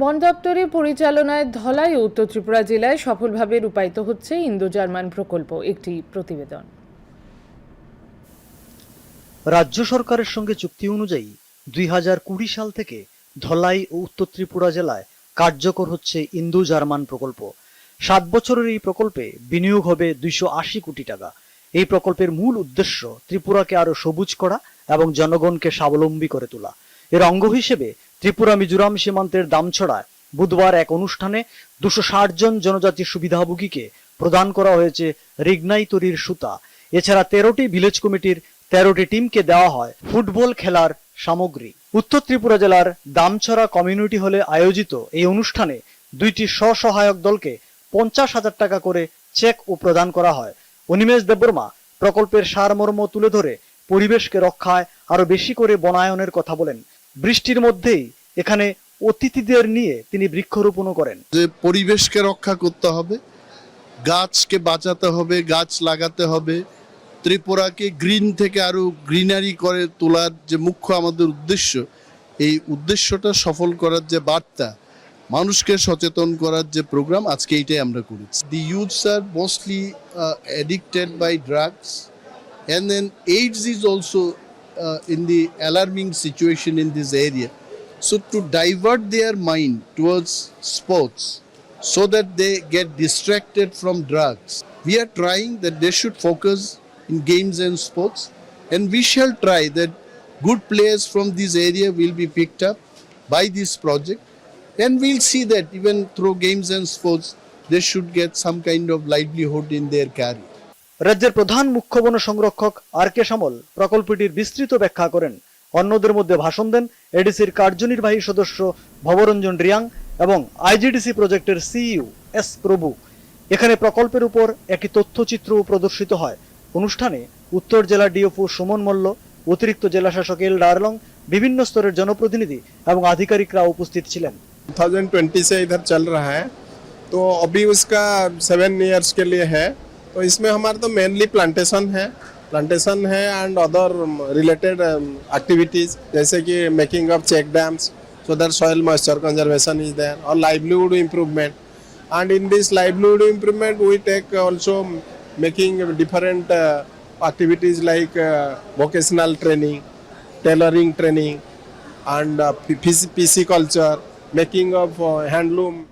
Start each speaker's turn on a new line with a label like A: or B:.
A: বন দপ্তরের পরিচালনায় ধলাই ও উত্তর ত্রিপুরা জেলায় সফলভাবে রূপায়িত হচ্ছে ইন্দো জার্মান প্রকল্প, একটি প্রতিবেদন।
B: রাজ্য সরকারের সঙ্গে চুক্তি অনুযায়ী দুই হাজার কুড়ি সাল থেকে ধলাই ও উত্তর ত্রিপুরা জেলায় কার্যকর হচ্ছে ইন্দো জার্মান প্রকল্প। সাত বছরের এই প্রকল্পে বিনিয়োগ হবে দুইশো আশি কোটি টাকা। এই প্রকল্পের মূল উদ্দেশ্য ত্রিপুরাকে আরও সবুজ করা এবং জনগণকে স্বাবলম্বী করে তোলা। এর অঙ্গ হিসেবে ত্রিপুরা মিজোরাম সীমান্তের দামছড়ায় বুধবার এক অনুষ্ঠানে দুশো জন জনজাতি সুবিধাভোগীকে প্রদান করা হয়েছে রিগনাই তরির সুতা। এছাড়া তেরোটি ভিলেজ কমিটির তেরোটি টিমকে দেওয়া হয় ফুটবল খেলার সামগ্রী। উত্তর ত্রিপুরা জেলার দামছড়া কমিউনিটি হলে আয়োজিত এই অনুষ্ঠানে দুইটি স্বসহায়ক দলকে পঞ্চাশ হাজার টাকা করে চেক ও প্রদান করা হয়। অনিমেষ দেববর্মা প্রকল্পের সারমর্ম তুলে ধরে পরিবেশকে রক্ষায় আরও বেশি করে বনায়নের কথা বলেন। বৃষ্টির মধ্যেই এখানে অতিথিদের নিয়ে তিনি বৃক্ষরোপণও করেন।
C: যে পরিবেশকে রক্ষা করতে হবে, গাছকে বাঁচাতে হবে, গাছ লাগাতে হবে, ত্রিপুরাকে গ্রিন থেকে আরও গ্রিনারি করে তোলার যে মুখ্য আমাদের উদ্দেশ্য, এই উদ্দেশ্যটা সফল করার যে বার্তা, মানুষকে সচেতন করার যে প্রোগ্রাম, আজকে এইটাই আমরা করেছি। The youths are mostly addicted by drugs and then AIDS is also uh, in the alarming situation in this area. So to divert their mind towards sports so that they get distracted from drugs, we are trying that they should focus in games and sports and we shall try that good players from this area will be picked up by this project and we'll see that even through games and sports they should get some kind of livelihood in their career.
B: রাজ্যের প্রধান মুখ্য বন সংরক্ষক আর কে সামল প্রকল্পটির বিস্তৃত ব্যাখ্যা করেন অন্যদের মধ্যে ভাষণ দেন এডিসির কার্যনির্বাহী সদস্য ভবরঞ্জন রিয়াং এবং আইজিডিসি প্রজেক্টের সিইও এস প্রভু এখানে প্রকল্পের উপর একটি তথ্যচিত্রও প্রদর্শিত হয় অনুষ্ঠানে উত্তর জেলা ডিওপো সুমন মল্ল অতিরিক্ত জেলা শাসক এল ডারলং বিভিন্ন স্তরের জনপ্রতিনিধি এবং আধিকারিকরা উপস্থিত ছিলেন
D: 2020 से इधर चल रहा है तो अभी उसका सेवन इयर्स के लिए है तो इसमें हमारा तो मेनली प्लांटेशन है। प्लांटेशन है एंड अदर रिलेटेड एक्टिविटीज़ जैसे कि making of check dams so that soil moisture conservation is there और livelihood improvement and in this livelihood improvement we take also making different training tailoring training and uh, PC, PC culture making of uh, handloom